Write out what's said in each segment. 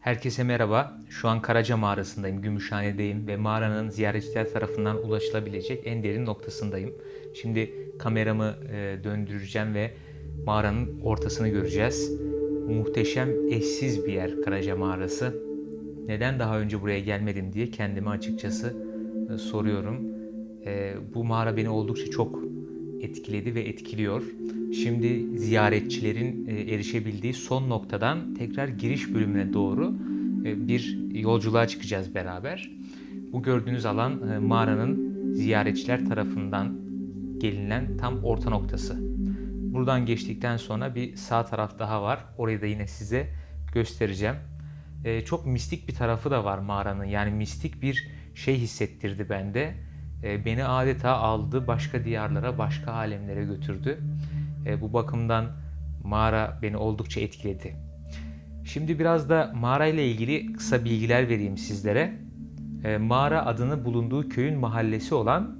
Herkese merhaba. Şu an Karaca Mağarası'ndayım, Gümüşhane'deyim ve mağaranın ziyaretçiler tarafından ulaşılabilecek en derin noktasındayım. Şimdi kameramı e, döndüreceğim ve mağaranın ortasını göreceğiz. Muhteşem, eşsiz bir yer Karaca Mağarası. Neden daha önce buraya gelmedim diye kendime açıkçası e, soruyorum. E, bu mağara beni oldukça çok etkiledi ve etkiliyor. Şimdi ziyaretçilerin e, erişebildiği son noktadan tekrar giriş bölümüne doğru e, bir yolculuğa çıkacağız beraber. Bu gördüğünüz alan e, mağaranın ziyaretçiler tarafından gelinen tam orta noktası. Buradan geçtikten sonra bir sağ taraf daha var. Orayı da yine size göstereceğim. Çok mistik bir tarafı da var mağaranın. Yani mistik bir şey hissettirdi bende. Beni adeta aldı başka diyarlara, başka alemlere götürdü. E, bu bakımdan mağara beni oldukça etkiledi. Şimdi biraz da mağara ile ilgili kısa bilgiler vereyim sizlere. E, mağara adını bulunduğu köyün mahallesi olan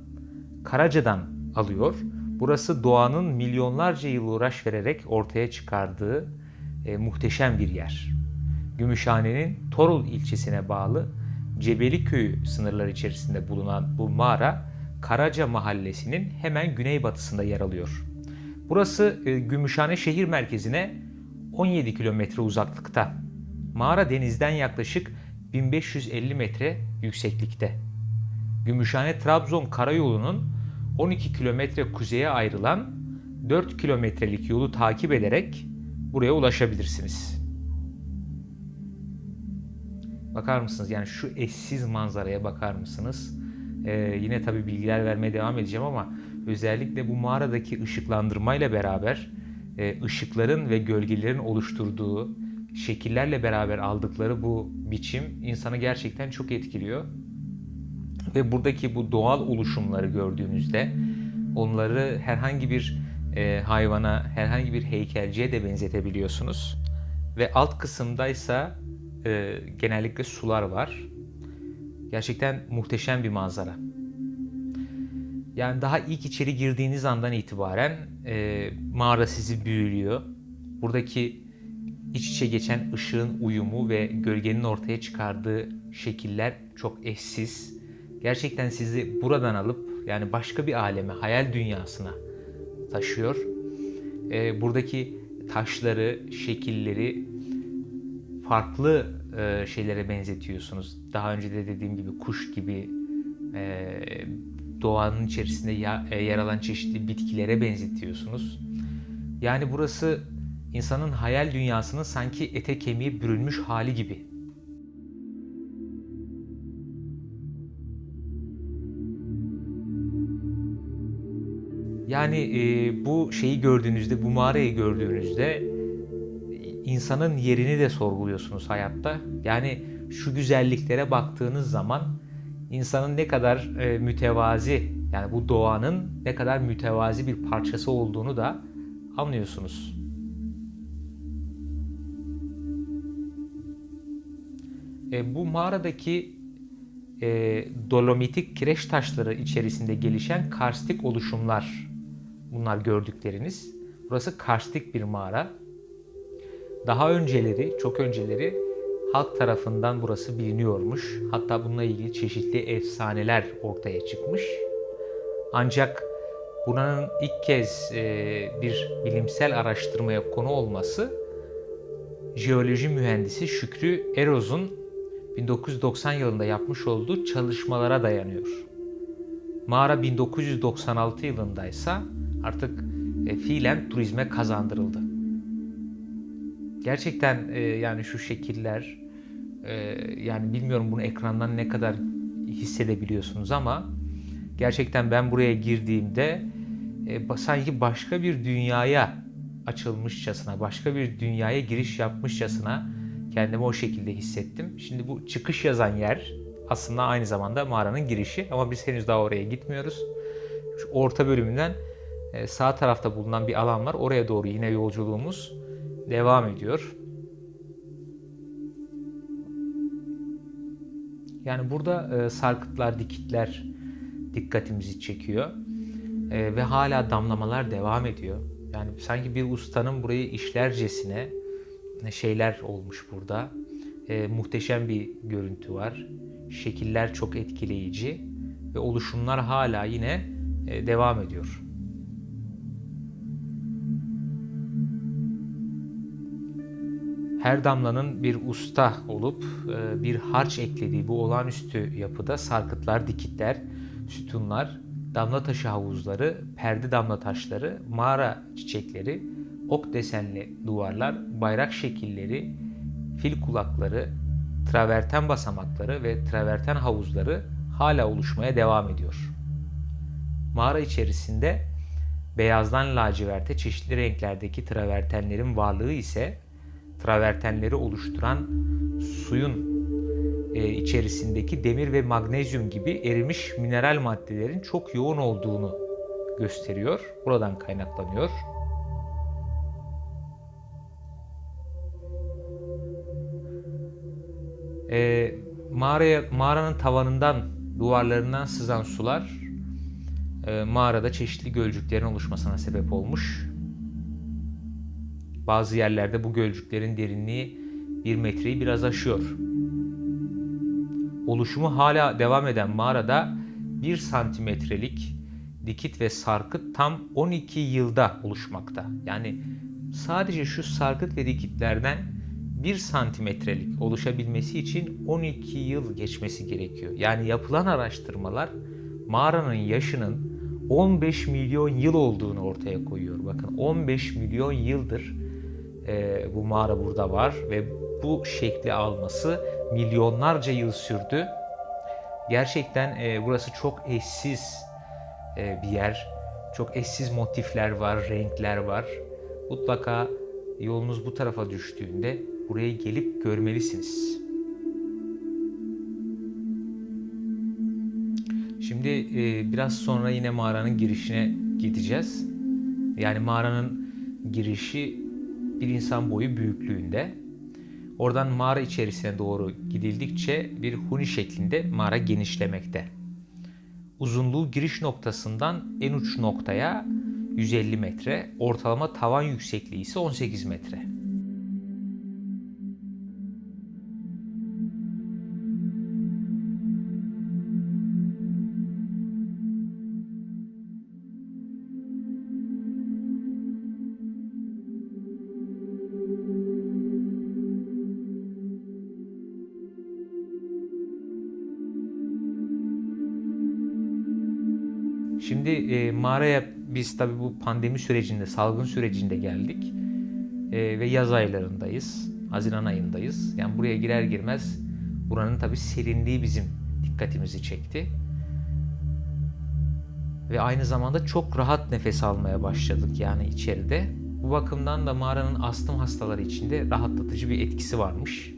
Karaca'dan alıyor. Burası doğanın milyonlarca yıl uğraş vererek ortaya çıkardığı e, muhteşem bir yer. Gümüşhane'nin Torul ilçesine bağlı Cebeli Köyü sınırları içerisinde bulunan bu mağara Karaca Mahallesi'nin hemen güneybatısında yer alıyor. Burası e, Gümüşhane şehir merkezine 17 kilometre uzaklıkta. Mağara denizden yaklaşık 1550 metre yükseklikte. Gümüşhane Trabzon karayolunun 12 kilometre kuzeye ayrılan 4 kilometrelik yolu takip ederek buraya ulaşabilirsiniz. Bakar mısınız? Yani şu eşsiz manzaraya bakar mısınız? Ee, yine tabii bilgiler vermeye devam edeceğim ama özellikle bu mağaradaki ışıklandırmayla beraber e, ışıkların ve gölgelerin oluşturduğu şekillerle beraber aldıkları bu biçim insanı gerçekten çok etkiliyor. Ve buradaki bu doğal oluşumları gördüğünüzde onları herhangi bir e, hayvana, herhangi bir heykelciye de benzetebiliyorsunuz. Ve alt kısımdaysa e, genellikle sular var. Gerçekten muhteşem bir manzara. Yani daha ilk içeri girdiğiniz andan itibaren e, mağara sizi büyülüyor. Buradaki iç içe geçen ışığın uyumu ve gölgenin ortaya çıkardığı şekiller çok eşsiz. Gerçekten sizi buradan alıp yani başka bir aleme, hayal dünyasına taşıyor. E, buradaki taşları, şekilleri farklı e, şeylere benzetiyorsunuz. Daha önce de dediğim gibi kuş gibi e, doğanın içerisinde e, yer alan çeşitli bitkilere benzetiyorsunuz. Yani burası insanın hayal dünyasının sanki ete kemiğe bürünmüş hali gibi. Yani e, bu şeyi gördüğünüzde, bu mağarayı gördüğünüzde insanın yerini de sorguluyorsunuz hayatta. Yani şu güzelliklere baktığınız zaman insanın ne kadar e, mütevazi yani bu doğanın ne kadar mütevazi bir parçası olduğunu da anlıyorsunuz. E, bu mağaradaki e, dolomitik kireç taşları içerisinde gelişen karstik oluşumlar bunlar gördükleriniz. Burası karstik bir mağara. Daha önceleri, çok önceleri halk tarafından burası biliniyormuş. Hatta bununla ilgili çeşitli efsaneler ortaya çıkmış. Ancak buranın ilk kez e, bir bilimsel araştırmaya konu olması jeoloji mühendisi Şükrü Eroz'un 1990 yılında yapmış olduğu çalışmalara dayanıyor. Mağara 1996 yılındaysa artık e, fiilen turizme kazandırıldı. Gerçekten e, yani şu şekiller e, yani bilmiyorum bunu ekrandan ne kadar hissedebiliyorsunuz ama gerçekten ben buraya girdiğimde e, sanki başka bir dünyaya açılmışçasına, başka bir dünyaya giriş yapmışçasına kendimi o şekilde hissettim. Şimdi bu çıkış yazan yer aslında aynı zamanda mağaranın girişi ama biz henüz daha oraya gitmiyoruz. Şu orta bölümünden e, sağ tarafta bulunan bir alan var. Oraya doğru yine yolculuğumuz devam ediyor. Yani burada e, sarkıtlar, dikitler dikkatimizi çekiyor. E, ve hala damlamalar devam ediyor. Yani sanki bir ustanın burayı işlercesine şeyler olmuş burada. e, muhteşem bir görüntü var. Şekiller çok etkileyici ve oluşumlar hala yine e, devam ediyor. Her damlanın bir usta olup e, bir harç eklediği bu olağanüstü yapıda sarkıtlar, dikitler, sütunlar, damla taşı havuzları, perde damla taşları, mağara çiçekleri, ok desenli duvarlar, bayrak şekilleri, fil kulakları, traverten basamakları ve traverten havuzları hala oluşmaya devam ediyor. Mağara içerisinde beyazdan laciverte çeşitli renklerdeki travertenlerin varlığı ise travertenleri oluşturan suyun e, içerisindeki demir ve magnezyum gibi erimiş mineral maddelerin çok yoğun olduğunu gösteriyor. Buradan kaynaklanıyor. E, mağaraya mağaranın tavanından, duvarlarından sızan sular e, mağarada çeşitli gölcüklerin oluşmasına sebep olmuş. Bazı yerlerde bu gölcüklerin derinliği 1 metreyi biraz aşıyor. Oluşumu hala devam eden mağarada 1 santimetrelik dikit ve sarkıt tam 12 yılda oluşmakta. Yani sadece şu sarkıt ve dikitlerden 1 santimetrelik oluşabilmesi için 12 yıl geçmesi gerekiyor. Yani yapılan araştırmalar mağaranın yaşının 15 milyon yıl olduğunu ortaya koyuyor. Bakın 15 milyon yıldır e, bu mağara burada var ve bu şekli alması milyonlarca yıl sürdü. Gerçekten e, burası çok eşsiz e, bir yer. Çok eşsiz motifler var, renkler var. Mutlaka yolunuz bu tarafa düştüğünde buraya gelip görmelisiniz. Şimdi e, biraz sonra yine mağaranın girişine gideceğiz. Yani mağaranın girişi bir insan boyu büyüklüğünde. Oradan mağara içerisine doğru gidildikçe bir huni şeklinde mağara genişlemekte. Uzunluğu giriş noktasından en uç noktaya 150 metre, ortalama tavan yüksekliği ise 18 metre. Şimdi e, mağaraya biz tabi bu pandemi sürecinde, salgın sürecinde geldik e, ve yaz aylarındayız, Haziran ayındayız. Yani buraya girer girmez buranın tabi serinliği bizim dikkatimizi çekti. Ve aynı zamanda çok rahat nefes almaya başladık yani içeride. Bu bakımdan da mağaranın astım hastaları içinde rahatlatıcı bir etkisi varmış.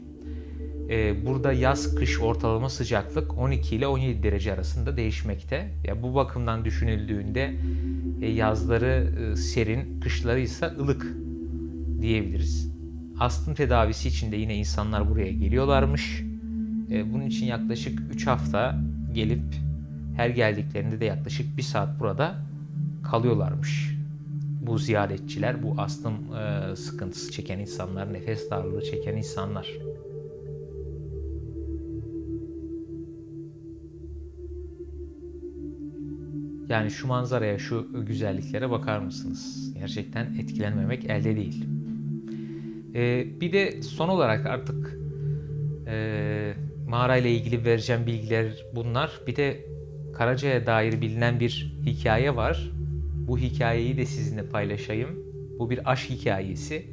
Ee, burada yaz kış ortalama sıcaklık 12 ile 17 derece arasında değişmekte. Ya bu bakımdan düşünüldüğünde e, yazları e, serin, kışları ise ılık diyebiliriz. Astım tedavisi için de yine insanlar buraya geliyorlarmış. E, bunun için yaklaşık 3 hafta gelip her geldiklerinde de yaklaşık 1 saat burada kalıyorlarmış. Bu ziyaretçiler, bu astım sıkıntısı çeken insanlar, nefes darlığı çeken insanlar. Yani şu manzaraya, şu güzelliklere bakar mısınız? Gerçekten etkilenmemek elde değil. Ee, bir de son olarak artık e, mağara ile ilgili vereceğim bilgiler bunlar. Bir de Karaca'ya dair bilinen bir hikaye var. Bu hikayeyi de sizinle paylaşayım. Bu bir aşk hikayesi.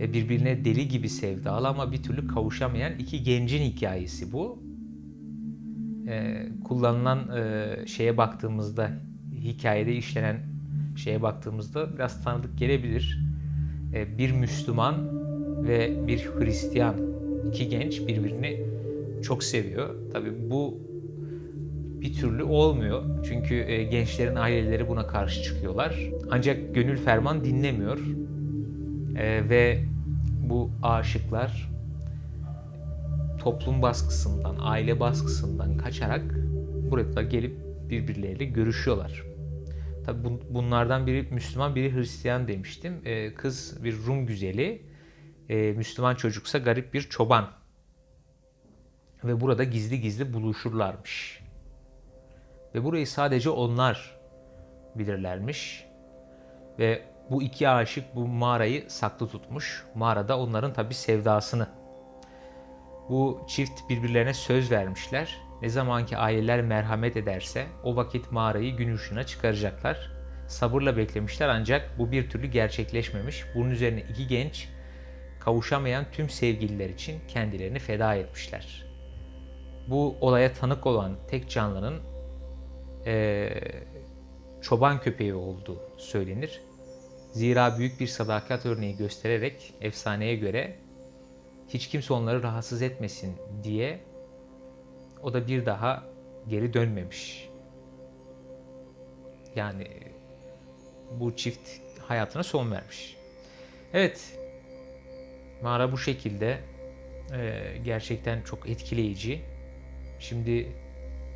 E, birbirine deli gibi sevdalı ama bir türlü kavuşamayan iki gencin hikayesi bu e, kullanılan e, şeye baktığımızda hikayede işlenen şeye baktığımızda biraz tanıdık gelebilir. E, bir Müslüman ve bir Hristiyan iki genç birbirini çok seviyor. Tabi bu bir türlü olmuyor. Çünkü e, gençlerin aileleri buna karşı çıkıyorlar. Ancak gönül ferman dinlemiyor. E, ve bu aşıklar toplum baskısından, aile baskısından kaçarak buraya gelip birbirleriyle görüşüyorlar. Tabi bunlardan biri Müslüman, biri Hristiyan demiştim. Ee, kız bir Rum güzeli, ee, Müslüman çocuksa garip bir çoban ve burada gizli gizli buluşurlarmış. Ve burayı sadece onlar bilirlermiş. Ve bu iki aşık bu mağarayı saklı tutmuş. Mağarada onların tabi sevdasını. Bu çift birbirlerine söz vermişler. Ne zamanki aileler merhamet ederse o vakit mağarayı gün ışığına çıkaracaklar. Sabırla beklemişler ancak bu bir türlü gerçekleşmemiş. Bunun üzerine iki genç kavuşamayan tüm sevgililer için kendilerini feda etmişler. Bu olaya tanık olan tek canlının ee, çoban köpeği olduğu söylenir. Zira büyük bir sadakat örneği göstererek efsaneye göre hiç kimse onları rahatsız etmesin diye o da bir daha geri dönmemiş. Yani bu çift hayatına son vermiş. Evet, mağara bu şekilde e, gerçekten çok etkileyici. Şimdi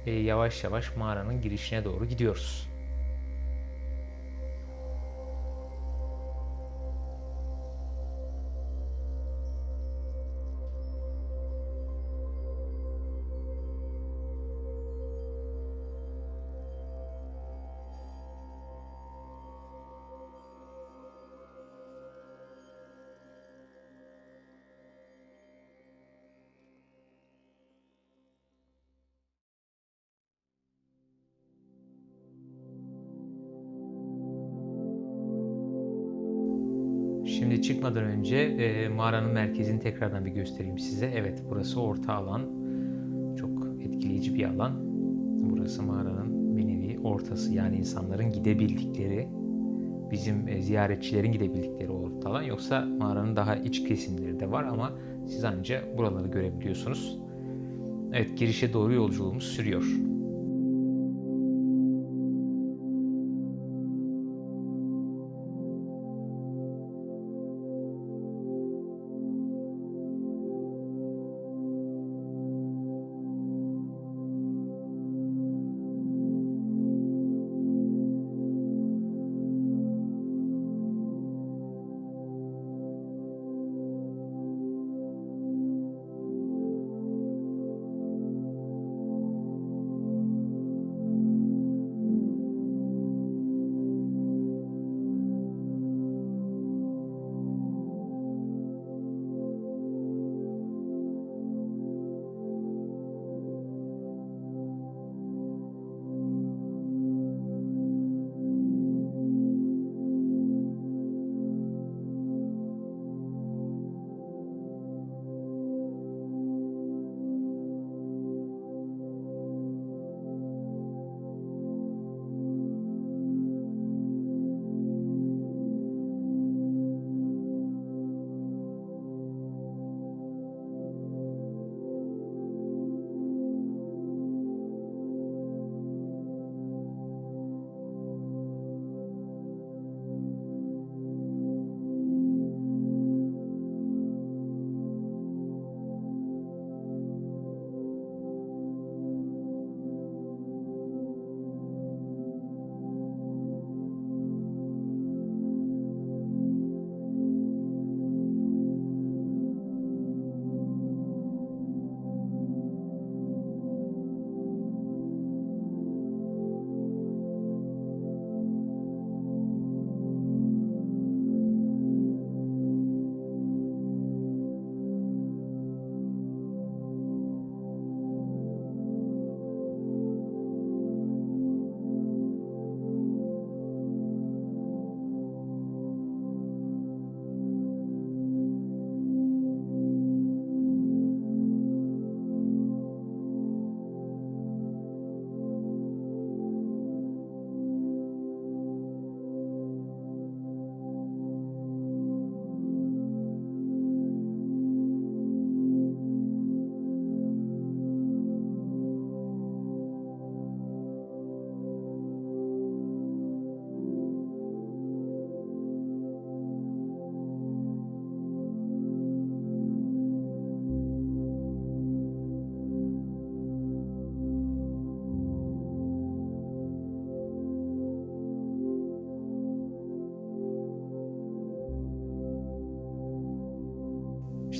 e, yavaş yavaş mağaranın girişine doğru gidiyoruz. Şimdi çıkmadan önce e, mağaranın merkezini tekrardan bir göstereyim size. Evet burası orta alan. Çok etkileyici bir alan. Burası mağaranın bir nevi ortası. Yani insanların gidebildikleri, bizim e, ziyaretçilerin gidebildikleri orta alan. Yoksa mağaranın daha iç kesimleri de var ama siz ancak buraları görebiliyorsunuz. Evet girişe doğru yolculuğumuz sürüyor.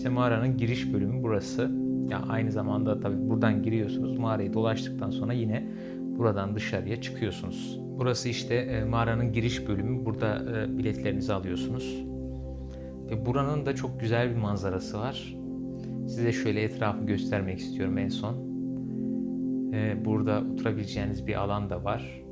İşte mağaranın giriş bölümü burası. Ya aynı zamanda tabii buradan giriyorsunuz. Mağarayı dolaştıktan sonra yine buradan dışarıya çıkıyorsunuz. Burası işte e, mağaranın giriş bölümü. Burada e, biletlerinizi alıyorsunuz. Ve buranın da çok güzel bir manzarası var. Size şöyle etrafı göstermek istiyorum en son. E, Burada oturabileceğiniz bir alan da var.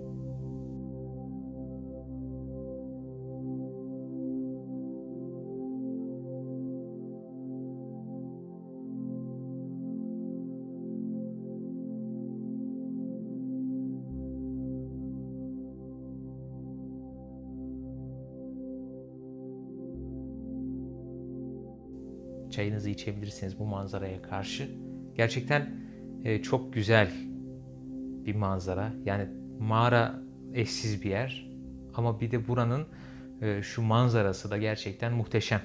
Çayınızı içebilirsiniz bu manzaraya karşı. Gerçekten e, çok güzel bir manzara. Yani mağara eşsiz bir yer. Ama bir de buranın e, şu manzarası da gerçekten muhteşem.